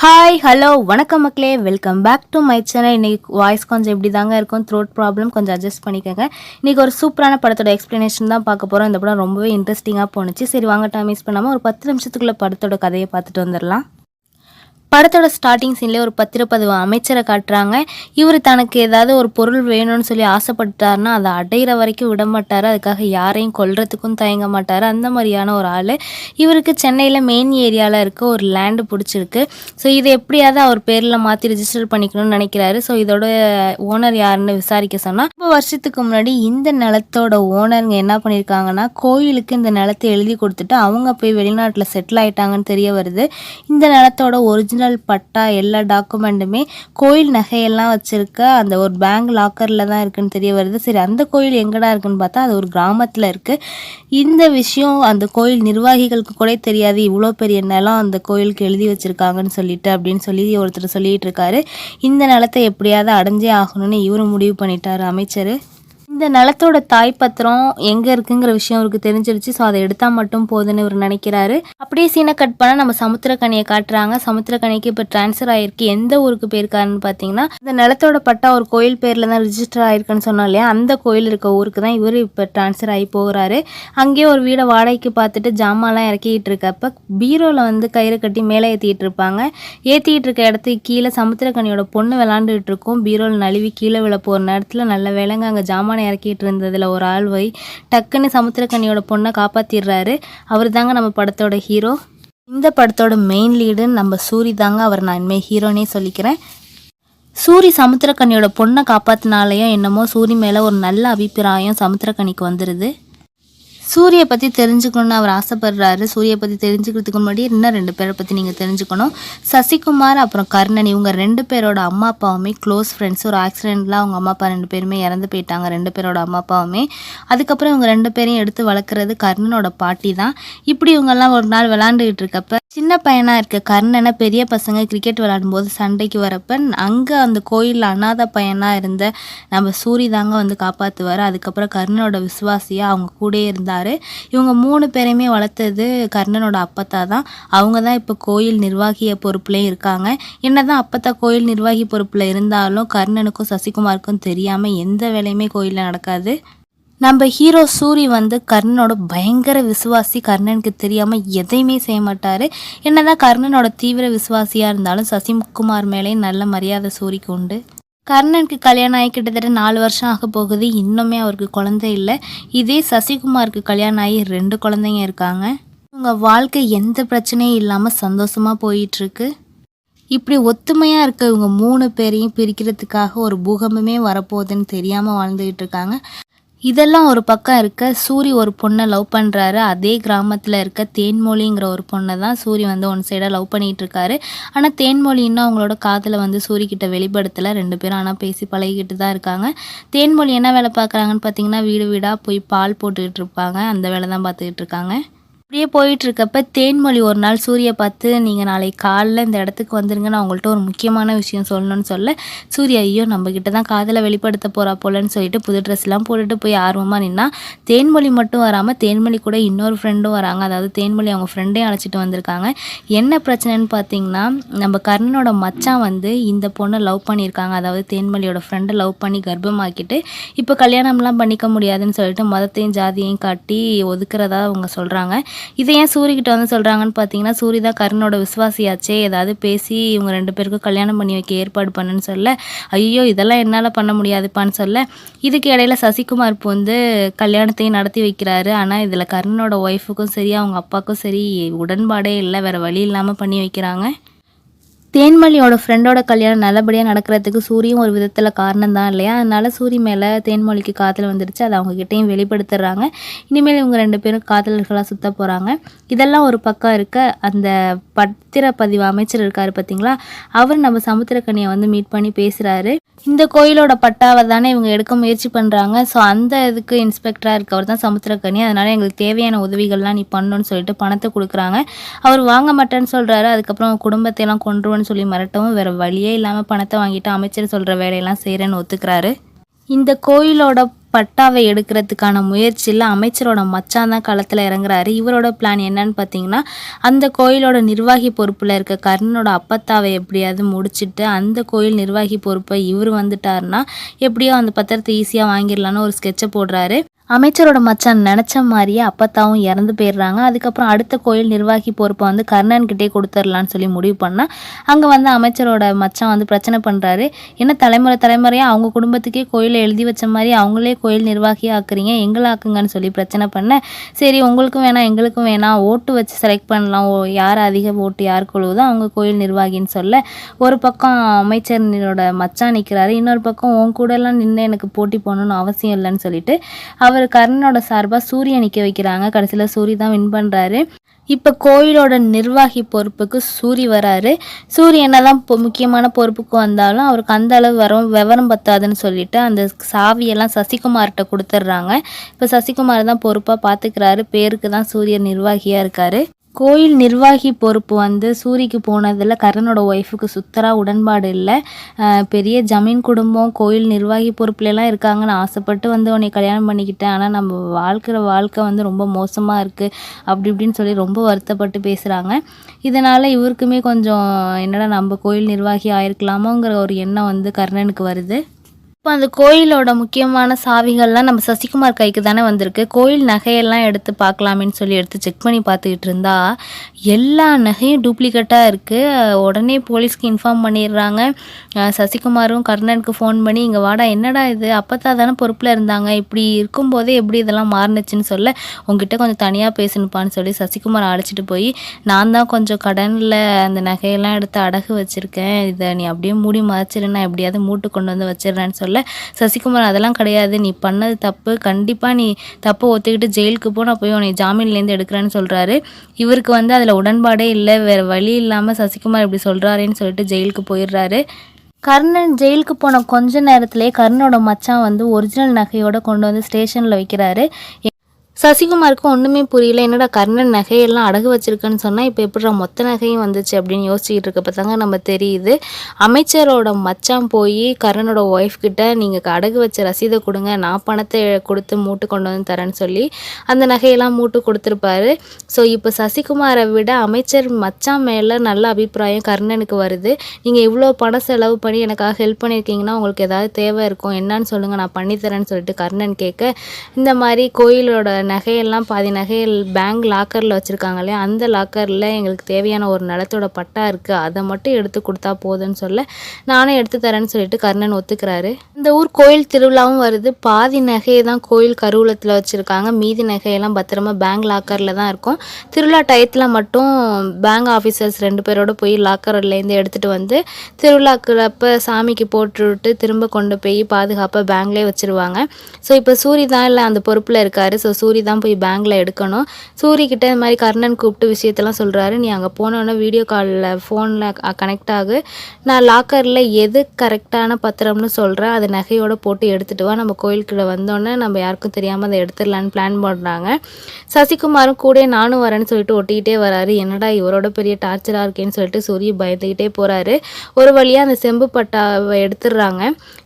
Hi hello வணக்கம் மக்களே. Welcome back to my channel இன்றைக்கி வாய்ஸ் கொஞ்சம் இப்படி தாங்க இருக்கும். த்ரோட் ப்ராப்ளம் கொஞ்சம் அட்ஜஸ்ட் பண்ணிக்கோங்க. இன்றைக்கி ஒரு சூப்பரான படத்தோட எக்ஸ்ப்ளனேஷன் தான் பார்க்க போகிறோம் இந்த படம் ரொம்பவே இன்ட்ரெஸ்டிங்காக போணுச்சு. சரி வாங்க டைம் மிஸ் பண்ணாமல் ஒரு பத்து நிமிஷத்துக்குள்ளே படத்தோட கதையை பார்த்துட்டு வந்துடலாம். படத்தோட ஸ்டார்டிங் சீன்லேயே ஒரு பத்திரப்பதிவு அமைச்சரை காட்டுறாங்க. இவர் தனக்கு ஏதாவது ஒரு பொருள் வேணும்னு சொல்லி ஆசைப்பட்டாருன்னா அதை அடையிற வரைக்கும் விட மாட்டார். அதுக்காக யாரையும் கொல்றதுக்கும் தயங்க மாட்டார். அந்த மாதிரியான ஒரு ஆள். இவருக்கு சென்னையில் மெயின் ஏரியாவில் இருக்க ஒரு லேண்டு பிடிச்சிருக்கு. ஸோ இதை எப்படியாவது அவர் பேரில் மாற்றி ரிஜிஸ்டர் பண்ணிக்கணும்னு நினைக்கிறாரு. ஸோ இதோட ஓனர் யாருன்னு விசாரிக்க சொன்னால் ரொம்ப வருஷத்துக்கு முன்னாடி இந்த நிலத்தோட ஓனருங்க என்ன பண்ணியிருக்காங்கன்னா கோயிலுக்கு இந்த நிலத்தை எழுதி கொடுத்துட்டு அவங்க போய் வெளிநாட்டில் செட்டில் ஆயிட்டாங்கன்னு தெரிய வருது. இந்த நிலத்தோட ஒரிஜினல் பட்டா எல்லா டாக்குமெண்ட்டுமே கோயில் நகையெல்லாம் வச்சிருக்க அந்த ஒரு பேங்க் லாக்கரில் தான் இருக்குன்னு தெரிய வருது. சரி அந்த கோயில் எங்கடா இருக்குன்னு பார்த்தா அது ஒரு கிராமத்தில் இருக்குது இந்த விஷயம் அந்த கோயில் நிர்வாகிகளுக்கு கூட தெரியாது. இவ்வளோ பெரிய நிலம் அந்த கோயிலுக்கு எழுதி வச்சுருக்காங்கன்னு சொல்லிட்டு அப்படின்னு சொல்லி ஒருத்தர் சொல்லிட்டு இருக்காரு. இந்த நிலத்தை எப்படியாவது அடைஞ்சே ஆகணும்னு இவரும் முடிவு பண்ணிட்டார் அமைச்சர். இந்த நிலத்தோட தாய் பத்திரம் எங்கே இருக்குங்கிற விஷயம் அவருக்கு தெரிஞ்சிருச்சு. ஸோ அதை எடுத்தால் மட்டும் போதுன்னு இவர் நினைக்கிறாரு. அப்படியே சீனை கட் பண்ணால் நம்ம சமுத்திரக்கனியை காட்டுறாங்க. சமுத்திரக்கனிக்கு இப்போ ட்ரான்ஸ்ஃபர் ஆயிருக்கு. எந்த ஊருக்கு போயிருக்காருன்னு பார்த்தீங்கன்னா இந்த நிலத்தோட பட்டா ஒரு கோயில் பேரில் தான் ரிஜிஸ்டர் ஆயிருக்குன்னு சொன்னோம் இல்லையா? அந்த கோயில் இருக்க ஊருக்கு தான் இவர் இப்போ ட்ரான்ஸ்ஃபர் ஆகி போகிறாரு. அங்கேயே ஒரு வீடை வாடகைக்கு பார்த்துட்டு ஜாமான்லாம் இறக்கிட்டு இருக்கப்ப பீரோவில் வந்து கயிறு கட்டி மேலே ஏற்றிட்டு இருப்பாங்க. ஏற்றிட்டு இருக்க இடத்துக்கு கீழே சமுத்திரக்கனியோட பொண்ணு விளாண்டுட்டு இருக்கும். பீரோவில் நழுவி கீழே விழ போகிற நேரத்தில் நல்ல வேலைங்க. அங்கே ஜாமானை இறக்கிட்டு இருந்ததில் ஒரு ஆள் போய் டக்குன்னு சமுத்திரக்கண்ணியோட பொண்ணை காப்பாற்றிடுறாரு அவர் தாங்க நம்ம படத்தோட ஹீரோ இந்த படத்தோட மெயின் லீடு நம்ம சூரி தாங்க அவர். நான் இனிமேல் ஹீரோனே சொல்லிக்கிறேன். சூரி சமுத்திரக்கண்ணியோட பொண்ணை காப்பாத்தினாலேயும் என்னமோ சூரி மேலே ஒரு நல்ல அபிப்பிராயம் சமுத்திரக்கனிக்கு வந்துடுது சூரிய பற்றி தெரிஞ்சுக்கணும்னு அவர் ஆசைப்படுறாரு. சூரிய பற்றி தெரிஞ்சுக்கிறதுக்கு முன்னாடி இன்னும் ரெண்டு பேரை பற்றி நீங்கள் தெரிஞ்சுக்கணும்? சசிகுமார் அப்புறம் கர்ணன் இவங்க ரெண்டு பேரோட அம்மா அப்பாவுமே க்ளோஸ் ஃப்ரெண்ட்ஸ் ஒரு ஆக்சிடெண்ட்டில் அவங்க அம்மா அப்பா ரெண்டு பேருமே இறந்து போயிட்டாங்க ரெண்டு பேரோட அம்மா அப்பாவுமே. அதுக்கப்புறம் இவங்க ரெண்டு பேரையும் எடுத்து வளர்க்குறது கர்ணனோட பாட்டி தான். இப்படி இவங்கெல்லாம் ஒரு நாள் விளாண்டுக்கிட்டு இருக்கப்ப சின்ன பையனாக இருக்க கர்ணனை பெரிய பசங்க கிரிக்கெட் விளையாடும்போது சண்டைக்கு வரப்ப அங்கே அந்த கோயிலில் அனாத பையனாக இருந்த நம்ம சூரி தாங்க வந்து காப்பாற்றுவார் அதுக்கப்புறம் கர்ணனோட விசுவாசியாக அவங்க கூடயே இருந்தார். இவங்க மூணு பேரையுமே வளர்த்தது கர்ணனோட அப்பத்தா தான். அவங்க தான் இப்போ கோயில் நிர்வாகிய பொறுப்புலேயும் இருக்காங்க. என்ன தான் அப்பத்தா கோயில் நிர்வாகி பொறுப்பில் இருந்தாலும் கர்ணனுக்கும் சசிகுமாருக்கும் தெரியாமல் எந்த வேலையுமே கோயிலில் நடக்காது. நம்ம ஹீரோ சூரி வந்து கர்ணனோட பயங்கர விசுவாசி. கர்ணனுக்கு தெரியாமல் எதையுமே செய்ய மாட்டார். என்னதான் கர்ணனோட தீவிர விசுவாசியாக இருந்தாலும் சசிகுமார் மேலேயும் நல்ல மரியாதை சூரிக்கு உண்டு. கர்ணனுக்கு கல்யாணம் ஆகி கிட்டத்தட்ட நாலு வருஷம் ஆக போகுது. இன்னுமே அவருக்கு குழந்தை இல்லை. இதே சசிகுமாருக்கு கல்யாணம் ஆகி ரெண்டு குழந்தைங்க இருக்காங்க. உங்கள் வாழ்க்கை எந்த பிரச்சனையும் இல்லாமல் சந்தோஷமாக போயிட்டுருக்கு. இப்படி ஒத்துமையாக இருக்க இவங்க மூணு பேரையும் பிரிக்கிறதுக்காக ஒரு பூகம்பமே வரப்போகுதுன்னு தெரியாமல் வாழ்ந்துகிட்டு இருக்காங்க. இதெல்லாம் ஒரு பக்கம் இருக்க சூரி ஒரு பொண்ணை லவ் பண்ணுறாரு அதே கிராமத்தில் இருக்க தேன்மொழிங்கிற ஒரு பொண்ணை தான் சூரி வந்து ஒன் சைடாக லவ் பண்ணிகிட்டு இருக்காரு ஆனால் தேன்மொழி இன்னும் அவங்களோட காதில் வந்து சூரி கிட்ட வெளிப்படுத்தலை. ரெண்டு பேரும் ஆனால் பேசி பழகிக்கிட்டு தான் இருக்காங்க. தேன்மொழி என்ன வேலை பார்க்குறாங்கன்னு பார்த்தீங்கன்னா வீடு வீடாக போய் பால் போட்டுக்கிட்டு இருப்பாங்க. அந்த வேலை தான் பார்த்துக்கிட்டு இருக்காங்க. அப்படியே போயிட்டு இருக்கப்ப தேன்மொழி ஒரு நாள் சூரிய பார்த்து நீங்கள் நாளைக்கு காலைல இந்த இடத்துக்கு வந்துருங்க. நான் உங்கள்கிட்ட ஒரு முக்கியமான விஷயம் சொல்லணும்னு சொல்ல சூர்யா ஐயோ நம்ம கிட்ட தான் காதலை வெளிப்படுத்த போகிறா போலன்னு சொல்லிட்டு புது ட்ரெஸ்லாம் போட்டுட்டு போய் ஆர்வமாக நின்னா தேன்மொழி மட்டும் வராமல் தேன்மொழி கூட இன்னொரு ஃப்ரெண்டும் வராங்க. அதாவது தேன்மொழி அவங்க ஃப்ரெண்டையும் அழைச்சிட்டு வந்திருக்காங்க. என்ன பிரச்சனைன்னு பார்த்தீங்கன்னா நம்ம கர்ணனோட மச்சான் வந்து இந்த பொண்ணை லவ் பண்ணியிருக்காங்க. அதாவது தேன்மொழியோட ஃப்ரெண்டை லவ் பண்ணி கர்ப்பமாக்கிட்டு இப்போ கல்யாணம்லாம் பண்ணிக்க முடியாதுன்னு சொல்லிட்டு மதத்தையும் ஜாதியையும் காட்டி ஒதுக்குறதா அவங்க சொல்கிறாங்க இதை ஏன் சூரிக்கிட்ட வந்து சொல்கிறாங்கன்னு பார்த்தீங்கன்னா சூரி தான் கருணோட விசுவாசியாச்சே. ஏதாவது பேசி இவங்க ரெண்டு பேருக்கும் கல்யாணம் பண்ணி வைக்க ஏற்பாடு பண்ணுன்னு சொல்ல ஐயோ இதெல்லாம் என்னால் பண்ண முடியாதுப்பான்னு சொல்ல. இதுக்கு இடையில சசிகுமார் வந்து கல்யாணத்தையும் நடத்தி வைக்கிறாரு. ஆனால் இதில் கர்ணனோட ஒய்ஃபுக்கும் சரி அவங்க அப்பாவுக்கும் சரி உடன்பாடே இல்லை. வேறு வழி இல்லாமல் பண்ணி வைக்கிறாங்க. தேன்மொழியோட ஃப்ரெண்டோட கல்யாணம் நல்லபடியாக நடக்கிறதுக்கு சூரியும் ஒரு விதத்தில் காரணம் தான் இல்லையா? அதனால சூரி மேலே தேன்மொழிக்கு காதல் வந்துடுச்சு அதை அவங்க கிட்டேயும் வெளிப்படுத்துறாங்க. இனிமேல் இவங்க ரெண்டு பேரும் காதலர்களாக சுத்த போகிறாங்க இதெல்லாம் ஒரு பக்கம் இருக்க அந்த பத்திரப்பதிவு அமைச்சர் இருக்காரு பார்த்தீங்களா அவர் நம்ம சமுத்திரக்கனியை வந்து மீட் பண்ணி பேசுகிறாரு இந்த கோயிலோட பட்டாவை தானே இவங்க எடுக்க முயற்சி பண்ணுறாங்க ஸோ அந்த இதுக்கு இன்ஸ்பெக்டராக இருக்கவர் தான் சமுத்திரக்கனி. அதனால் எங்களுக்கு தேவையான உதவிகள்லாம் நீ பண்ணணும்னு சொல்லிட்டு பணத்தை கொடுக்குறாங்க. அவர் வாங்க மாட்டேன்னு சொல்கிறாரு அதுக்கப்புறம் குடும்பத்தையெல்லாம் குடும்பத்தை எல்லாம் சொல்லி மிரட்டவும் வேறு வழியே இல்லாமல் பணத்தை வாங்கிட்டு அமைச்சர் சொல்கிற வேலையெல்லாம் செய்கிறேன்னு ஒத்துக்கிறாரு. இந்த கோயிலோட பட்டாவை எடுக்கிறதுக்கான முயற்சியில் அமைச்சரோட மச்சான் தான் களத்தில் இறங்குறாரு. இவரோட பிளான் என்னன்னு பார்த்தீங்கன்னா அந்த கோயிலோட நிர்வாகி பொறுப்பில் இருக்க கர்ணனோட அப்பத்தாவை எப்படியாவது முடிச்சிட்டு அந்த கோயில் நிர்வாகி பொறுப்பை இவர் வந்துட்டாருன்னா எப்படியோ அந்த பத்திரத்தை ஈஸியாக வாங்கிடலான்னு ஒரு ஸ்கெட்சை போடுறாரு. அமைச்சரோட மச்சான் நினச்ச மாதிரியே அப்பத்தாவும் இறந்து போயிடுறாங்க. அதுக்கப்புறம் அடுத்த கோயில் நிர்வாகி பொறுப்பை வந்து கர்ணன்கிட்டே கொடுத்துர்லான்னு சொல்லி முடிவு பண்ணால் அங்கே வந்து அமைச்சரோட மச்சான் வந்து பிரச்சனை பண்ணுறாரு என்ன தலைமுறை தலைமுறையாக அவங்க குடும்பத்துக்கே கோயிலை எழுதி வச்ச மாதிரி அவங்களே கோயில் நிர்வாகியாக ஆக்குறீங்க எங்களை ஆக்குங்கன்னு சொல்லி பிரச்சனை பண்ண சரி உங்களுக்கும் வேணாம் எங்களுக்கும் வேணாம் ஓட்டு வச்சு செலக்ட் பண்ணலாம் ஓ யார் அதிக ஓட்டு யார் குழுவுதோ அவங்க கோயில் நிர்வாகின்னு சொல்ல ஒரு பக்கம் அமைச்சரோட மச்சான் நிற்கிறாரு இன்னொரு பக்கம் உன் கூடலாம் நின்று எனக்கு போட்டி போகணுன்னு அவசியம் இல்லைன்னு சொல்லிட்டு அவர் கர்ணனோட சார்பாக சூரிய நிற்க வைக்கிறாங்க. கடைசியில் சூரி தான் வின் பண்ணுறாரு இப்போ கோயிலோட நிர்வாகி பொறுப்புக்கு சூரி வராரு. சூரி என்னதான் இப்போ முக்கியமான பொறுப்புக்கு வந்தாலும் அவருக்கு அந்த அளவு வரும் விவரம் பத்தாதுன்னு சொல்லிட்டு அந்த சாவியெல்லாம் சசிகுமார்கிட்ட கொடுத்துட்றாங்க இப்போ சசிகுமார் தான் பொறுப்பாக பார்த்துக்கிறாரு பேருக்கு தான் சூரியன் நிர்வாகியாக இருக்காரு. கோயில் நிர்வாகி பொறுப்பு வந்து சூரிக்கு போனதில் கர்ணனோட ஒய்ஃபுக்கு சுத்தராக உடன்பாடு இல்லை. பெரிய ஜமீன் குடும்பம் கோயில் நிர்வாகி பொறுப்புலலாம் இருக்காங்கன்னு ஆசைப்பட்டு வந்து உன்னை கல்யாணம் பண்ணிக்கிட்டேன். ஆனால் நம்ம வாழ்க்கிற வாழ்க்கை வந்து ரொம்ப மோசமாக இருக்குது அப்படி இப்படின்னு சொல்லி ரொம்ப வருத்தப்பட்டு பேசுகிறாங்க இதனால் இவருக்குமே கொஞ்சம் என்னடா நம்ம கோயில் நிர்வாகி ஆயிருக்கலாமோங்கிற ஒரு எண்ணம் வந்து கர்ணனுக்கு வருது. இப்போ அந்த கோயிலோட முக்கியமான சாவிகள்லாம் நம்ம சசிகுமார் கைக்கு தானே வந்திருக்கு. கோயில் நகையெல்லாம் எடுத்து பார்க்கலாமேன்னு சொல்லி எடுத்து செக் பண்ணி பார்த்துக்கிட்டு இருந்தா எல்லா நகையும் டூப்ளிகேட்டாக இருக்குது உடனே போலீஸ்க்கு இன்ஃபார்ம் பண்ணிடுறாங்க. சசிகுமாரும் கர்ணனுக்கு ஃபோன் பண்ணி இங்கே வாடா என்னடா இது? அப்பத்தா தானே பொறுப்பில் இருந்தாங்க. இப்படி இருக்கும்போதே எப்படி இதெல்லாம் மாறுனுச்சுன்னு சொல்ல உங்ககிட்ட கொஞ்சம் தனியாக பேசணுப்பான்னு சொல்லி சசிகுமார் அழைச்சிட்டு போய் நான் தான் கொஞ்சம் கடனில் அந்த நகையெல்லாம் எடுத்து அடகு வச்சுருக்கேன். இதை நீ அப்படியே மூடி மறைச்சிரு. நான் எப்படியாவது மூட்டு கொண்டு வந்து வச்சிடுறேன்னு சொல்ல சசிகுமார் அதெல்லாம் கிடையாது. நீ பண்ணது தப்பு. கண்டிப்பாக நீ தப்பை ஒத்துக்கிட்டு ஜெயிலுக்கு போனால் போய் உன்னை ஜாமீன்லேருந்து எடுக்கிறேன்னு சொல்கிறாரு இவருக்கு வந்து அதில் உடன்பாடே இல்லை. வேறு வழி இல்லாமல் சசிகுமார் இப்படி சொல்கிறாரேன்னு சொல்லிட்டு ஜெயிலுக்கு போயிடுறாரு. கர்ணன் ஜெயிலுக்கு போன கொஞ்ச நேரத்திலே கர்ணனோட மச்சான் வந்து ஒரிஜினல் நகையோட கொண்டு வந்து ஸ்டேஷனில் வைக்கிறாரு. சசிகுமாருக்கு ஒன்றுமே புரியல. என்னடா கர்ணன் நகையெல்லாம் அடகு வச்சிருக்கேன்னு சொன்னால் இப்போ எப்படிடா மொத்த நகையும் வந்துச்சு அப்படின்னு யோசிச்சுக்கிட்டு இருக்கப்ப தாங்க நம்ம தெரியுது. அமைச்சரோட மச்சான் போய் கர்ணனோட ஒய்ஃப் கிட்ட நீங்கள் அடகு வச்ச ரசீதை கொடுங்க. நான் பணத்தை கொடுத்து மூட்டு கொண்டு வந்து தரேன்னு சொல்லி அந்த நகையெல்லாம் மூட்டு கொடுத்துருப்பாரு. ஸோ இப்போ சசிகுமாரை விட அமைச்சர் மச்சான் மேலே நல்ல அபிப்பிராயம் கர்ணனுக்கு வருது. நீங்கள் இவ்வளோ பணம் செலவு பண்ணி எனக்காக ஹெல்ப் பண்ணியிருக்கீங்கன்னா உங்களுக்கு ஏதாவது தேவை இருக்கும். என்னன்னு சொல்லுங்கள் நான் பண்ணித்தரேன்னு சொல்லிட்டு கர்ணன் கேட்க இந்த மாதிரி கோயிலோட நகையெல்லாம் பாதி நகை பேங்க் லாக்கரில் வச்சுருக்காங்க இல்லையா? அந்த லாக்கரில் எங்களுக்கு தேவையான ஒரு நிலத்தோட பட்டா இருக்குது அதை மட்டும் எடுத்து கொடுத்தா போதும்னு சொல்ல நானே எடுத்து தரேன்னு சொல்லிட்டு கர்ணன் ஒத்துக்கிறாரு. இந்த ஊர் கோயில் திருவிழாவும் வருது. பாதி நகையை தான் கோயில் கருவூலத்தில் வச்சுருக்காங்க. மீதி நகையெல்லாம் பத்திரமா பேங்க் லாக்கரில் தான் இருக்கும். திருவிழா டயத்தில் மட்டும் பேங்க் ஆஃபீஸர்ஸ் ரெண்டு பேரோட போய் லாக்கர்லேருந்து எடுத்துகிட்டு வந்து திருவிழாக்குறப்ப சாமிக்கு போட்டுவிட்டு திரும்ப கொண்டு போய் பாதுகாப்பாக பேங்க்லேயே வச்சுருவாங்க. ஸோ இப்போ சூரி தான் இல்லை அந்த பொறுப்பில் இருக்காரு. ஸோ சூரி தான் போய் பேங்கில் எடுக்கணும். சூரிக்கிட்ட இந்த மாதிரி கர்ணன் கூப்பிட்டு விஷயத்தெல்லாம் சொல்கிறாரு நீ அங்கே போனோன்னே வீடியோ காலில் ஃபோனில் கனெக்ட் ஆகு. நான் லாக்கரில் எது கரெக்டான பத்திரம்னு சொல்கிறேன் அதை நகையோடு போட்டு எடுத்துகிட்டு வா. நம்ம கோயிலுக்குள்ளே வந்தோன்னே நம்ம யாருக்கும் தெரியாமல் அதை எடுத்துடலான்னு பிளான் பண்ணுறாங்க சசிகுமாரும் கூட நானும் வரேன்னு சொல்லிட்டு ஒட்டிக்கிட்டே வராரு. என்னடா இவரோட பெரிய டார்ச்சராக இருக்கேன்னு சொல்லிட்டு சூரிய பயந்துக்கிட்டே போகிறாரு ஒரு வழியாக அந்த செம்பு பட்டாவை எடுத்துடுறாங்க.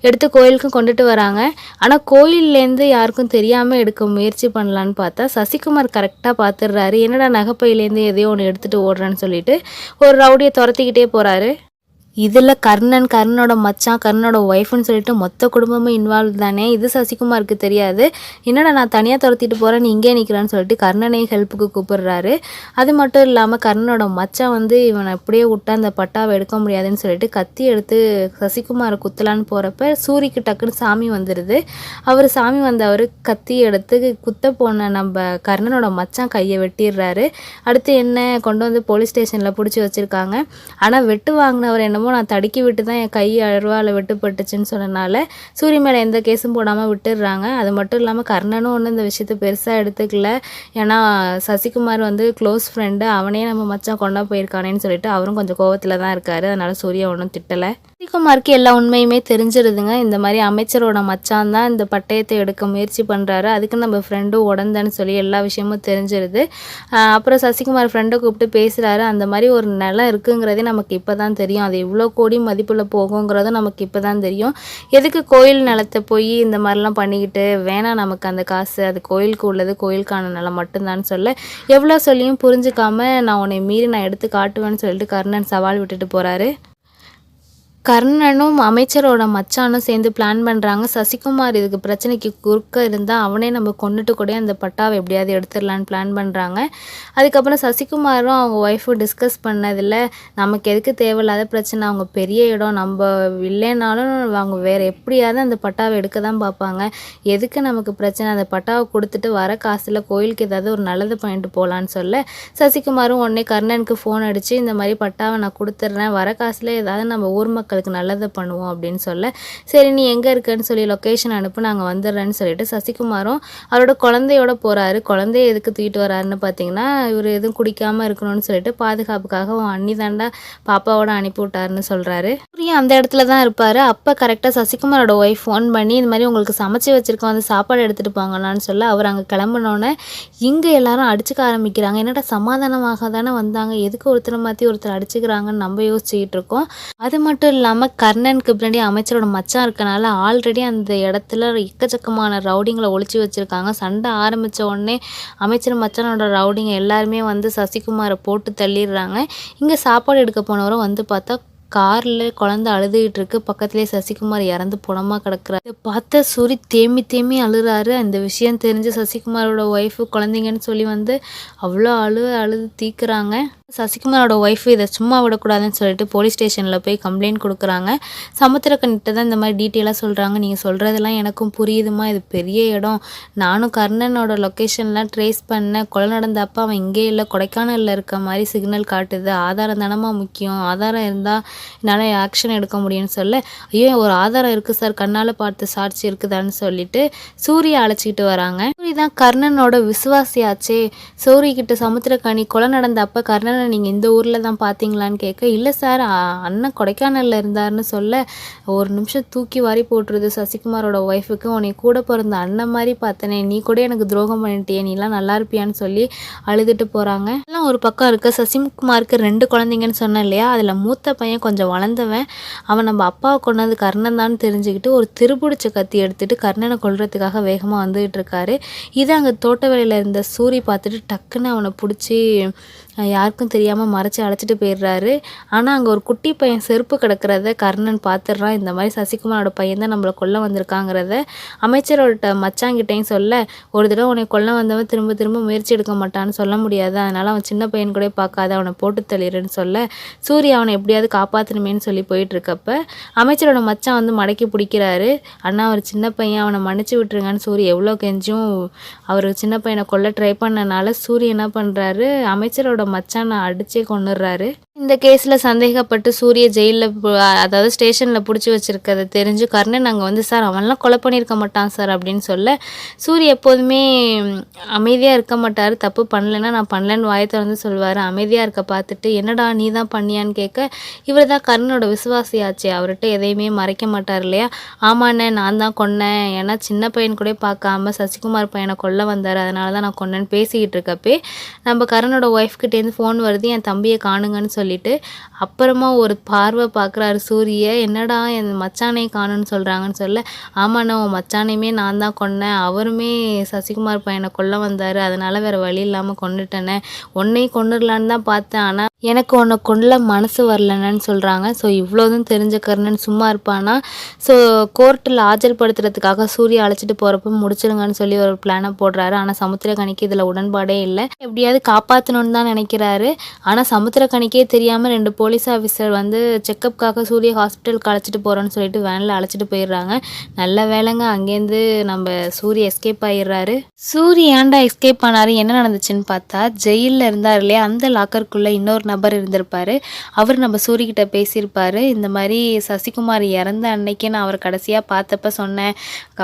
எடுத்து கோயிலுக்கும் கொண்டுட்டு வராங்க. ஆனால் கோயில்லேருந்து யாருக்கும் தெரியாமல் எடுக்க முயற்சி பண்ணலாம் பண்ணலான்னு பார்த்தா சசிகுமார் கரெக்டாக பார்த்துடுறாரு. என்னடா நகைப்பையிலேருந்து எதையோ ஒன்று எடுத்துகிட்டு ஓடுறேன்னு சொல்லிட்டு ஒரு ரவுடியை துரத்திக்கிட்டே போகிறாரு இதில் கர்ணன் கர்ணனோட மச்சான் கர்ணனோட ஒய்ஃப்னு சொல்லிட்டு மொத்த குடும்பமும் இன்வால்வ் தானே? இது சசிகுமாருக்கு தெரியாது. என்னடா நான் தனியாக துரத்திட்டு போகிறேன் நீ இங்கே நிற்கிறேன்னு சொல்லிட்டு கர்ணனை ஹெல்ப்புக்கு கூப்பிடுறாரு. அது மட்டும் இல்லாமல் கர்ணனோட மச்சான் வந்து இவனை அப்படியே விட்டா அந்த பட்டாவை எடுக்க முடியாதுன்னு சொல்லிட்டு கத்தி எடுத்து சசிகுமாரை குத்தலான்னு போகிறப்ப சூரிக்கு டக்குன்னு சாமி வந்துடுது அவர் சாமி வந்தவர் கத்தி எடுத்து குத்த போன நம்ம கர்ணனோட மச்சான் கையை வெட்டிடுறாரு. அடுத்து என்ன கொண்டு வந்து போலீஸ் ஸ்டேஷனில் பிடிச்சி வச்சுருக்காங்க. ஆனால் வெட்டு வாங்கினவர் என்னமோ நான் தடுக்கி விட்டு தான் என் கை அருவாவில் வெட்டுப்பட்டுச்சுன்னு சொன்னனால சூரிய மேலே எந்த கேஸும் போடாமல் விட்டுடுறாங்க. அது மட்டும் இல்லாமல் கர்ணனும் ஒன்றும் இந்த விஷயத்தை பெருசாக எடுத்துக்கல. ஏன்னா சசிகுமார் வந்து க்ளோஸ் ஃப்ரெண்டு அவனே நம்ம மச்சான் கொண்டா போயிருக்கானேன்னு சொல்லிட்டு அவரும் கொஞ்சம் கோவத்தில் தான் இருக்கார். அதனால் சூர்யா ஒன்றும் திட்டலை. சசிகுமாருக்கு எல்லா உண்மையுமே தெரிஞ்சிருதுங்க. இந்த மாதிரி அமைச்சரோட மச்சான் தான் இந்த பட்டயத்தை எடுக்க முயற்சி பண்ணுறாரு அதுக்கு நம்ம ஃப்ரெண்டும் உடந்தன்னு சொல்லி எல்லா விஷயமும் தெரிஞ்சிருது. அப்புறம் சசிகுமார் ஃப்ரெண்டை கூப்பிட்டு பேசுகிறாரு அந்த மாதிரி ஒரு நிலம் இருக்குங்கிறதே நமக்கு இப்போ தான் தெரியும். அது எவ்வளோ கோடி மதிப்பில் போகுங்கிறதும் நமக்கு இப்போ தான் தெரியும். எதுக்கு கோயில் நிலத்தை போய் இந்த மாதிரிலாம் பண்ணிக்கிட்டு வேணாம் நமக்கு அந்த காசு அது கோயிலுக்கு உள்ளது கோயிலுக்கான நிலம் மட்டும்தான் சொல்ல எவ்வளோ சொல்லியும் புரிஞ்சுக்காம நான் உன்னை மீறி நான் எடுத்து காட்டுவேன்னு சொல்லிட்டு கர்ணன் சவால் விட்டுட்டு போகிறாரு கர்ணனும் அமைச்சரோட மச்சானும் சேர்ந்து பிளான் பண்ணுறாங்க சசிகுமார் இதுக்கு பிரச்சனைக்கு குறுக்க இருந்தால் அவனே நம்ம கொண்டுட்டு கூட அந்த பட்டாவை எப்படியாவது எடுத்துடலான்னு பிளான் பண்ணுறாங்க அதுக்கப்புறம் சசிகுமாரும் அவங்க ஒய்ஃபும் டிஸ்கஸ் பண்ணதில் நமக்கு எதுக்கு தேவையில்லாத பிரச்சனை? அவங்க பெரிய இடம் நம்ம இல்லைனாலும் அவங்க வேறு எப்படியாவது அந்த பட்டாவை எடுக்க தான் பார்ப்பாங்க. எதுக்கு நமக்கு பிரச்சனை? அந்த பட்டாவை கொடுத்துட்டு வர காசில் கோயிலுக்கு ஏதாவது ஒரு நல்லது பண்ணிட்டு போகலான்னு சொல்ல சசிகுமாரும் உடனே கர்ணனுக்கு ஃபோன் அடித்து இந்த மாதிரி பட்டாவை நான் கொடுத்துட்றேன். வர காசில் ஏதாவது நம்ம ஊர் மக்களுக்கு நல்லதை பண்ணுவோம் அப்படின்னு சொல்ல சரி நீ எங்கே இருக்கன்னு சொல்லி லொக்கேஷன் அனுப்பு நாங்கள் வந்துடுறேன்னு சொல்லிட்டு சசிகுமாரும் அவரோட குழந்தையோட போகிறாரு குழந்தைய எதுக்கு தூக்கிட்டு வராருன்னு பார்த்தீங்கன்னா இவர் எதுவும் குடிக்காமல் இருக்கணும்னு சொல்லிட்டு பாதுகாப்புக்காக உன் அண்ணி தாண்டா பாப்பாவோட அனுப்பி விட்டாருன்னு சொல்கிறாரு சூரியன் அந்த இடத்துல தான் இருப்பார். அப்போ கரெக்டாக சசிகுமாரோட ஒய்ஃப் ஃபோன் பண்ணி இந்த மாதிரி உங்களுக்கு சமைச்சு வச்சுருக்கோம். அந்த சாப்பாடு எடுத்துகிட்டு போங்கண்ணான்னு சொல்ல அவர் அங்கே கிளம்புனோன்னே இங்கே எல்லாரும் அடிச்சுக்க ஆரம்பிக்கிறாங்க. என்னடா சமாதானமாக தானே வந்தாங்க? எதுக்கு ஒருத்தரை மாற்றி ஒருத்தர் அடிச்சுக்கிறாங்கன்னு நம்ம யோசிச்சுக்கிட்டு இருக்கோம். அது மட்டும் இல்லாமல் கர்ணனுக்கு பின்னாடி அமைச்சரோட மச்சான் இருக்கனால ஆல்ரெடி அந்த இடத்துல எக்கச்சக்கமான ரவுடிங்களை ஒழிச்சு வச்சுருக்காங்க. சண்டை ஆரம்பித்த உடனே அமைச்சர் மச்சானோட ரவுடிங்க எல்லாருமே வந்து சசிகுமாரை போட்டு தள்ளிடுறாங்க. இங்கே சாப்பாடு எடுக்க போனவரும் வந்து பார்த்தா காரில் குழந்த அழுதுகிட்டு இருக்கு. பக்கத்துலேயே சசிகுமார் இறந்து புணமா கிடக்குறாரு. இதை பார்த்த சூரி தேம்பி தேம்பி அழுகிறாரு அந்த விஷயம் தெரிஞ்சு சசிகுமாரோட ஒய்ஃபு குழந்தைங்கன்னு சொல்லி வந்து அவ்வளோ அழு அழுது தீக்குறாங்க. சசிகுமாரோட ஒய்ஃபு இதை சும்மா விடக்கூடாதுன்னு சொல்லிட்டு போலீஸ் ஸ்டேஷனில் போய் கம்ப்ளைண்ட் கொடுக்குறாங்க. சமுத்திரக்கண்ணிட்ட தான் இந்த மாதிரி டீட்டெயிலாக சொல்கிறாங்க நீங்கள் சொல்கிறதெல்லாம் எனக்கும் புரியுதுமா இது பெரிய இடம். நானும் கர்ணனோட லொக்கேஷன்லாம் ட்ரேஸ் பண்ணேன். கொலை நடந்தப்போ அவன் இங்கே இல்லை. கொடைக்கானலில் இருக்க மாதிரி சிக்னல் காட்டுது. ஆதாரம் தானமாக முக்கியம். ஆதாரம் இருந்தால் என்னால் ஆக்ஷன் எடுக்க முடியும்னு சொல்ல ஐயோ ஒரு ஆதாரம் இருக்குது சார். கண்ணால் பார்த்து சாட்சி இருக்குதான்னு சொல்லிட்டு சூர்யா அழைச்சிக்கிட்டு வராங்க. சூரி தான் கர்ணனோட விசுவாசியாச்சே. சௌரி கிட்ட சமுத்திரக்கனி கொலை நடந்தப்ப கர்ணனை நீங்கள் இந்த ஊரில் தான் பார்த்தீங்களான்னு கேட்க இல்லை சார் அண்ணன் கொடைக்கானலில் இருந்தாருன்னு சொல்ல ஒரு நிமிஷம் தூக்கி வாரி போட்டுருது சசிகுமாரோட ஒய்ஃபுக்கு உன்னை கூட பிறந்த அண்ணன் மாதிரி பார்த்தனே நீ கூட எனக்கு துரோகம் பண்ணிட்டியே நீலாம் நல்லா இருப்பியான்னு சொல்லி அழுதுட்டு போகிறாங்க எல்லாம் ஒரு பக்கம் இருக்குது சசிகுமாருக்கு ரெண்டு குழந்தைங்கன்னு சொன்னேன் இல்லையா? அதில் மூத்த பையன் கொஞ்சம் வளர்ந்தவன். அவன் நம்ம அப்பாவை கொண்டாந்து கர்ணன் தான் தெரிஞ்சுக்கிட்டு ஒரு திருப்புடிச்ச கத்தி எடுத்துட்டு கர்ணனை கொள்றதுக்காக வேகமாக வந்துகிட்டு இருக்காரு. இது அங்கே தோட்ட வேலையில் இருந்த சூரி பார்த்துட்டு டக்குன்னு அவனை பிடிச்சி யாருக்கும் தெரியாமல் மறைச்சி அழைச்சிட்டு போயிடுறாரு. ஆனால் அங்கே ஒரு குட்டி பையன் செருப்பு கிடக்கிறத கர்ணன் பார்த்துடுறான். இந்த மாதிரி சசிகுமாரோட பையன் தான் நம்மளை கொல்ல வந்திருக்காங்கிறத அமைச்சரோட மச்சாங்கிட்டையும் சொல்ல ஒரு தடவை உன்னை கொல்ல வந்தவன் திரும்ப திரும்ப முயற்சி எடுக்க மாட்டான்னு சொல்ல முடியாது. அதனால் அவன் சின்ன பையன் கூட பார்க்காத அவனை போட்டு தள்ளிடுன்னு சொல்ல சூர்யா அவனை எப்படியாவது காப்பாற்றணுமேன்னு சொல்லி போயிட்டுருக்கப்ப அமைச்சரோட மச்சான் வந்து மடக்கி பிடிக்கிறாரு. அண்ணா அவர் சின்ன பையன் அவனை மன்னிச்சு விட்டுருங்கன்னு சூரிய எவ்வளோ கெஞ்சும் அவர் சின்ன பையனை கொல்ல ட்ரை பண்ணனால சூரிய என்ன பண்ணுறாரு அமைச்சரோட மச்சானை அடிச்சே கொண்டுடுறாரு இந்த கேஸில் சந்தேகப்பட்டு சூரிய ஜெயிலில் அதாவது ஸ்டேஷனில் பிடிச்சி வச்சிருக்கதை தெரிஞ்சு கர்ணன் அங்கே வந்து சார் அவன்லாம் கொலை பண்ணியிருக்க மாட்டான் சார் அப்படின்னு சொல்ல சூரிய எப்போதுமே அமைதியாக இருக்க மாட்டார் தப்பு பண்ணலைன்னா நான் பண்ணலன்னு வாயை திறந்து சொல்லுவார். அமைதியாக இருக்க பார்த்துட்டு என்னடா நீ தான் பண்ணியான்னு கேட்க இவர் தான் கர்ணனோட விசுவாசியாச்சு. அவர்கிட்ட எதையுமே மறைக்க மாட்டார் இல்லையா? ஆமாண்ணே நான் தான் கொன்னேன். ஏன்னா சின்ன பையன் கூட பார்க்காம சசிகுமார் பையனை கொல்ல வந்தார். அதனால தான் நான் கொன்னேன்னு பேசிக்கிட்டு இருக்கப்பே நம்ம கர்ணனோட ஒய்ஃப்கிட்டேருந்து ஃபோன் வருது என் தம்பியை காணுங்கன்னு சொல்லி சொல்லிட்டு அப்புறமா ஒரு பார்வை பார்க்குறாரு சூரிய என்னடா என் மச்சானை காணுன்னு சொல்கிறாங்கன்னு சொல்ல ஆமாண்ணா உன் மச்சானையுமே நான் தான் கொன்னேன். அவருமே சசிகுமார் பையனை கொல்ல வந்தார். அதனால் வேறு வழி இல்லாமல் கொண்டுட்டேனே உன்னையும் கொண்டுடலான்னு தான் பார்த்தேன். ஆனால் எனக்கு உன்னை கொள்ள மனசு வரலன்னு சொல்கிறாங்க ஸோ இவ்வளோதும் தெரிஞ்சுக்கிறேன்னு சும்மா இருப்பானா? ஸோ கோர்ட்டில் ஆஜர்படுத்துறதுக்காக சூரிய அழைச்சிட்டு போகிறப்ப முடிச்சிருங்கன்னு சொல்லி ஒரு பிளானை போடுறாரு. ஆனால் சமுத்திரக்கணிக்கு இதில் உடன்பாடே இல்லை. எப்படியாவது காப்பாற்றணும்னு தான் நினைக்கிறாரு. ஆனால் சமுத்திரக்கணிக்கே தெரியாமல் ரெண்டு போலீஸ் ஆஃபீஸர் வந்து செக்கப்புக்காக சூரிய ஹாஸ்பிட்டலுக்கு அழைச்சிட்டு போகிறோன்னு சொல்லிட்டு வேனில் அழைச்சிட்டு போயிடுறாங்க. நல்ல வேலைங்க அங்கேருந்து நம்ம சூரிய எஸ்கேப் ஆயிடுறாரு. சூரிய ஏன்டா எஸ்கேப் ஆனாரு? என்ன நடந்துச்சுன்னு பார்த்தா ஜெயிலில் இருந்தார் இல்லையா? அந்த லாக்கருக்குள்ளே இன்னொரு நபர் இருந்திருப்பார். அவர் நம்ம சூரியகிட்ட பேசியிருப்பார். இந்த மாதிரி சசிகுமார் இறந்த அன்னைக்கு நான் அவர் கடைசியாக பார்த்தப்ப சொன்னேன்.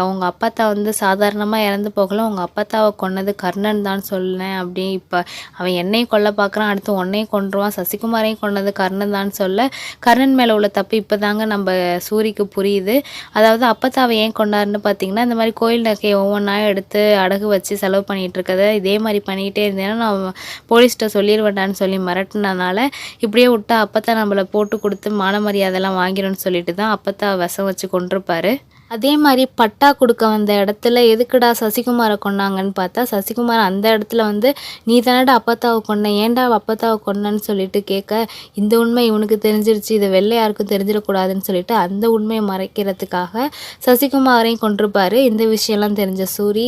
அவங்க அப்பாத்தா வந்து சாதாரணமாக இறந்து போகல. உங்கள் அப்பாத்தாவை கொன்னது கர்ணன் தான் சொன்னேன் அப்படி இப்போ அவன் என்னையும் கொல்ல பார்க்குறான். அடுத்து உன்னையும் கொண்டுருவான் சசிகுமார் சசிகுமாரையும் கொண்டது கர்ணன் தான் சொல்ல. கர்ணன் மேலே உள்ள தப்பு இப்போ தாங்க நம்ம சூரிக்கு புரியுது. அதாவது அப்பத்தாவை ஏன் கொண்டாருன்னு பார்த்தீங்கன்னா இந்த மாதிரி கோயில் நகையை ஒவ்வொன்றா எடுத்து அடகு வச்சு செலவு பண்ணிகிட்டு இருக்கதை இதே மாதிரி பண்ணிக்கிட்டே இருந்தேன்னா நான் போலீஸ்கிட்ட சொல்லிடுவேண்டான்னு சொல்லி மிரட்டினனால இப்படியே விட்டா அப்பத்தான் நம்மளை போட்டு கொடுத்து மான மரியாதைலாம் வாங்கிடும்னு சொல்லிட்டு தான் அப்பத்தா விஷம் வச்சு கொண்டிருப்பாரு. அதே மாதிரி பட்டா கொடுக்க வந்த இடத்துல எதுக்குடா சசிகுமாரை கொண்டாங்கன்னு பார்த்தா சசிகுமார் அந்த இடத்துல வந்து நீ தானடா அப்பத்தாவை கொண்ட ஏன்டா அப்பத்தாவை கொண்டன்னு சொல்லிட்டு கேட்க இந்த உண்மை இவனுக்கு தெரிஞ்சிருச்சு இதை வெள்ளை யாருக்கும் தெரிஞ்சிடக்கூடாதுன்னு சொல்லிட்டு அந்த உண்மையை மறைக்கிறதுக்காக சசிகுமாரையும் கொண்டிருப்பார் இந்த விஷயம்லாம் தெரிஞ்ச சூரி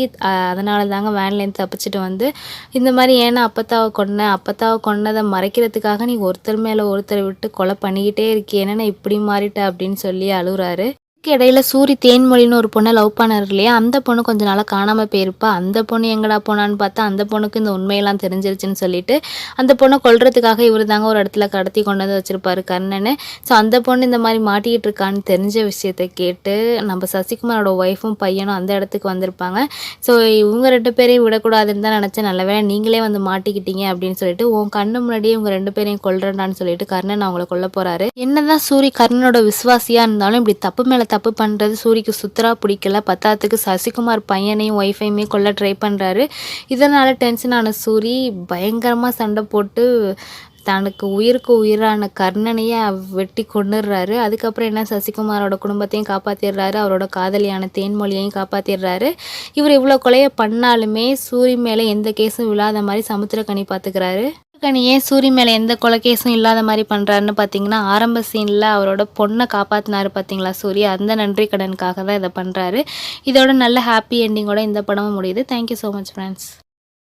அதனால தாங்க வேன்லேருந்து தப்பிச்சுட்டு வந்து இந்த மாதிரி ஏன்னா அப்பத்தாவை கொண்ட அப்பத்தாவை கொண்டதை மறைக்கிறதுக்காக நீ ஒருத்தர் மேலே ஒருத்தரை விட்டு கொலை பண்ணிக்கிட்டே இருக்கியேன்னு இப்படி மாறிட்ட? அப்படின்னு சொல்லி அழுகுறாரு. இடையில சூரி தேன்மொழின்னு ஒரு பொண்ணை லவ் பண்ணார் இல்லையா? அந்த பொண்ணு கொஞ்ச நாளாக காணாமல் போயிருப்பா. அந்த பொண்ணு எங்கடா போனான்னு பார்த்தா அந்த பொண்ணுக்கு இந்த உண்மையெல்லாம் தெரிஞ்சிருச்சுன்னு சொல்லிட்டு அந்த பொண்ணை கொள்றதுக்காக இவர் தாங்க ஒரு இடத்துல கடத்தி கொண்டு வந்து வச்சிருப்பாரு கர்ணன். ஸோ அந்த பொண்ணு இந்த மாதிரி மாட்டிக்கிட்டு இருக்கான்னு தெரிஞ்ச விஷயத்த கேட்டு நம்ம சசிகுமாரோட ஒய்ஃபும் பையனும் அந்த இடத்துக்கு வந்திருப்பாங்க. ஸோ இவங்க ரெண்டு பேரையும் விடக்கூடாதுன்னு தான் நினச்சேன். நல்ல நீங்களே வந்து மாட்டிக்கிட்டீங்க அப்படின்னு சொல்லிட்டு உன் கண்ணு முன்னாடியே இவங்க ரெண்டு பேரையும் கொள்றேன்டான்னு சொல்லிட்டு கர்ணன் அவங்கள கொல்ல போறாரு. என்னதான் சூரி கர்ணனோட விசுவாசியா இருந்தாலும் இப்படி தப்பு மேல தப்பு பண்ணுறது சூரிக்கு சுத்தரா பிடிக்கல பத்தாத்துக்கு சசிகுமார் பையனையும் ஒய்ஃபையுமே கொள்ள ட்ரை பண்ணுறாரு இதனால் டென்ஷன் ஆன சூரி பயங்கரமாக சண்டை போட்டு தனக்கு உயிருக்கு உயிரான கர்ணனையே வெட்டி கொண்டுடுறாரு அதுக்கப்புறம் என்ன சசிகுமாரோட குடும்பத்தையும் காப்பாற்றிடுறாரு அவரோட காதலியான தேன்மொழியையும் காப்பாற்றிடுறாரு இவர் இவ்வளோ கொலையை பண்ணாலுமே சூரி மேலே எந்த கேஸும் விழாத மாதிரி சமுத்திரக்கனி பார்த்துக்கிறாரு கனி ஏன் சூரி மேலே எந்த கொலைகேஸும் இல்லாத மாதிரி பண்ணுறாருன்னு பார்த்தீங்கன்னா ஆரம்ப சீனில் அவரோட பொண்ணை காப்பாற்றினாரு பார்த்தீங்களா சூரி அந்த நன்றி கடனுக்காக தான் இதை பண்ணுறாரு இதோட நல்ல ஹாப்பி எண்டிங்கோட இந்த படமும் முடியுது. Thank you so much friends